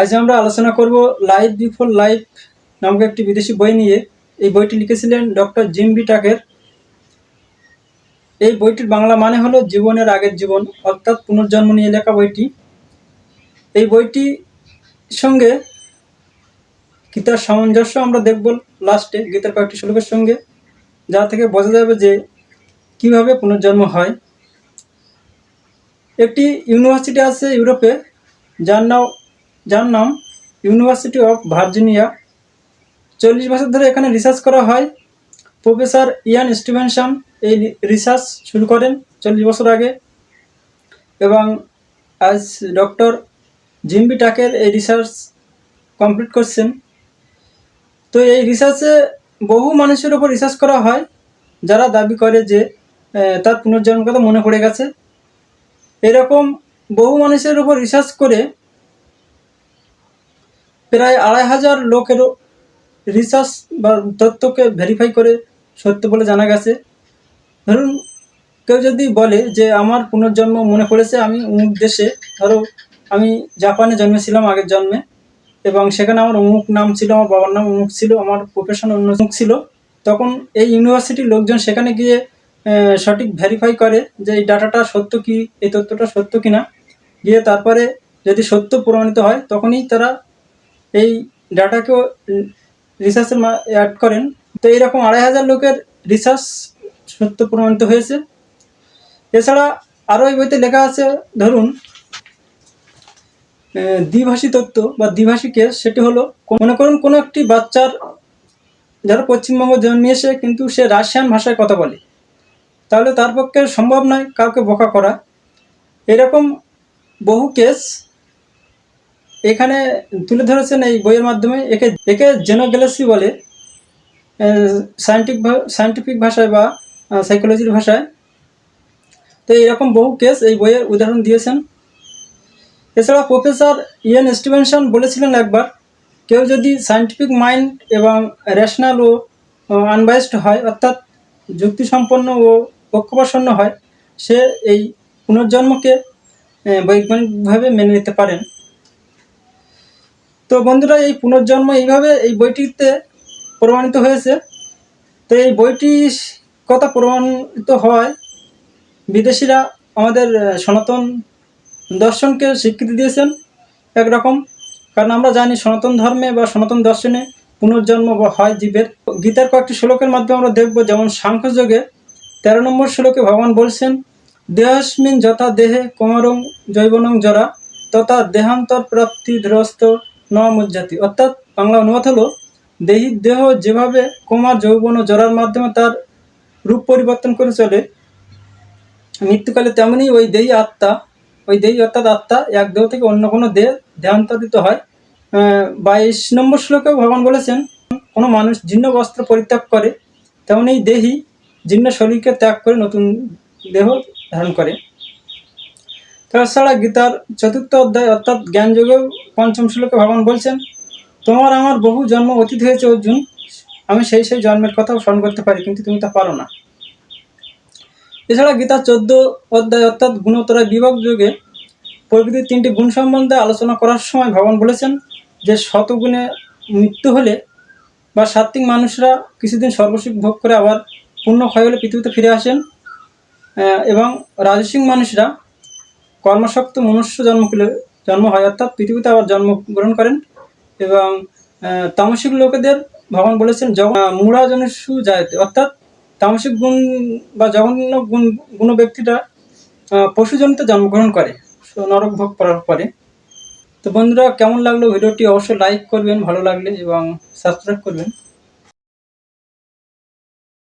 আজ আমরা আলোচনা করব লাইফ বিফোর লাইফ নামক একটি বিদেশি বই নিয়ে। এই বইটি লিখেছিলেন ডক্টর জিম বি টাকের এই বইটির বাংলা মানে হলো জীবনের আগের জীবন, অর্থাৎ পুনর্জন্ম নিয়ে লেখা বইটি। এই বইটি সঙ্গে গীতার সামঞ্জস্য আমরা দেখব লাস্টে, গীতার কয়েকটি শ্লোকের সঙ্গে, যা থেকে বোঝা যাবে যে কীভাবে পুনর্জন্ম হয়। একটি ইউনিভার্সিটি আছে ইউরোপে, যার নাম যার নাম ইউনিভার্সিটি অফ ভার্জিনিয়া চল্লিশ বছর ধরে এখানে রিসার্চ করা হয়। প্রফেসর ইয়ান স্টিভেনসন এই রিসার্চ শুরু করেন চল্লিশ বছর আগে। এবং আজ ডক্টর জিম্বি টাকের এই রিসার্চ কমপ্লিট করছেন। তো এই রিসার্চে বহু মানুষের ওপর রিসার্চ করা হয়। যারা দাবি করে যে তার পুনর্জন্ম কথা মনে পড়ে গেছে। এরকম বহু মানুষের উপর রিসার্চ করে প্রায় আড়াই হাজার লোকেরও রিসার্চ বা তথ্যকে ভেরিফাই করে সত্য বলে জানা গেছে। ধরুন, কেউ যদি বলে যে, আমার পুনর্জন্ম মনে পড়েছে, আমি অমুক দেশে, ধরো আমি জাপানে জন্মেছিলাম আগের জন্মে, এবং সেখানে আমার অমুক নাম ছিল, আমার বাবার নাম অমুক ছিল, আমার প্রফেশন অন্য অমুক ছিল, তখন এই ইউনিভার্সিটির লোকজন সেখানে গিয়ে সঠিক ভেরিফাই করে যে, এই ডাটাটা সত্য কি? এই তথ্যটা সত্য কিনা? গিয়ে তারপরে যদি সত্য প্রমাণিত হয়, তখনই তারা এই ডাটাকেও রিসার্চের অ্যাড করেন। তো এইরকম আড়াই হাজার লোকের রিসার্চ সত্য প্রমাণিত হয়েছে। এছাড়া আরও এই বইতে লেখা আছে, ধরুন দ্বিভাষী তত্ত্ব বা দ্বিভাষী কেস, সেটি হলো, মনে করুন কোনো একটি বাচ্চার, যারা পশ্চিমবঙ্গ জন্মিয়েছে কিন্তু সে রাশিয়ান ভাষায় কথা বলে। তাহলে তার পক্ষে সম্ভব নয় কাউকে বোকা করা। এরকম বহু কেস এখানে তুলে ধরেছেন এই বইয়ের মাধ্যমে, একে একে জেনোগ্যালাসি বলে সায়েন্টিফিক সায়েন্টিফিক ভাষায় বা সাইকোলজির ভাষায়। তো এরকম বহু কেস এই বইয়ের উদাহরণ দিয়েছেন। এছাড়া প্রফেসর ইয়েন স্টিভেনসন বলেছিলেন একবার, কেউ যদি সায়েন্টিফিক মাইন্ড এবং রেশনাল ও আনবাইসড হয়, অর্থাৎ যুক্তিসম্পন্ন ও পক্ষপাসন্ন হয়, সে এই পুনর্জন্মকে বৈজ্ঞানিকভাবে মেনে নিতে পারেন। তো বন্ধুরা, এই পুনর্জন্ম এইভাবে এই বইটিতে প্রমাণিত হয়েছে। তো এই বইটি কথা প্রমাণিত হওয়ায় বিদেশিরা আমাদের সনাতন দর্শনকে স্বীকৃতি দিয়েছেন একরকম। কারণ আমরা জানি সনাতন ধর্মে বা সনাতন দর্শনে পুনর্জন্ম বা হয় জীবের। গীতার কয়েকটি শ্লোকের মাধ্যমে আমরা দেখব, যেমন সাংখ্যযোগে তেরো নম্বর শ্লোকে ভগবান বলছেন, দেহস্মিন যথা দেহে কমরং জৈবনং জরা, তথা দেহান্তর প্রাপ্তি ধ্রস্ত ন মুজ্জাতি অর্থাৎ বাংলা অনুবাদ হলো, দেহি দেহ যেভাবে কোমার, যৌবন ও জরার মাধ্যমে তার রূপ পরিবর্তন করে চলে, মৃত্যুকালে তেমনি ওই দেহি আত্মা, ওই দেহি অর্থাৎ আত্মা এক দেহ থেকে অন্য কোনো দেহে দেহান্তরিত হয়। বাইশ নম্বর শ্লোকেও ভগবান বলেছেন, কোনো মানুষ জীর্ণ বস্ত্র পরিত্যাগ করে, তেমনি দেহি জীর্ণ শরীরকে ত্যাগ করে নতুন দেহ ধারণ করে। তাছাড়া গীতার চতুর্থ অধ্যায় অর্থাৎ জ্ঞানযোগেও পঞ্চম শ্লোকে ভগবান বলছেন, তোমার আমার বহু জন্ম অতীত হয়েছে অর্জুন, আমি সেই সেই জন্মের কথাও স্মরণ করতে পারি, কিন্তু তুমি তা পারো না। এছাড়া গীতার চোদ্দ অধ্যায় অর্থাৎ গুণোত্তরা বিভাগ যুগে প্রকৃতির তিনটি গুণ সম্বন্ধে আলোচনা করার সময় ভগবান বলেছেন যে, শতগুণে মৃত্যু হলে বা সাত্ত্বিক মানুষরা কিছুদিন সর্বসুখ ভোগ করে আবার পূর্ণ ক্ষয় হলে পৃথিবীতে ফিরে আসেন এবং রাজসিক মানুষরা কর্মশক্ত মনুষ্য জন্ম জন্ম হয়, অর্থাৎ পৃথিবীতে আবার জন্মগ্রহণ করেন এবং তামসিক লোকেদের ভগবান বলেছেন, জগ মূঢ়া জনসু জায়তে অর্থাৎ তামসিক গুণ বা জঘন্য গুণ গুণ ব্যক্তিরা পশুজনিত জন্মগ্রহণ করে নরক ভোগ করার পরে। তো বন্ধুরা, কেমন লাগল ভিডিওটি? অবশ্যই লাইক করবেন, ভালো লাগলে এবং সাবস্ক্রাইব করবেন।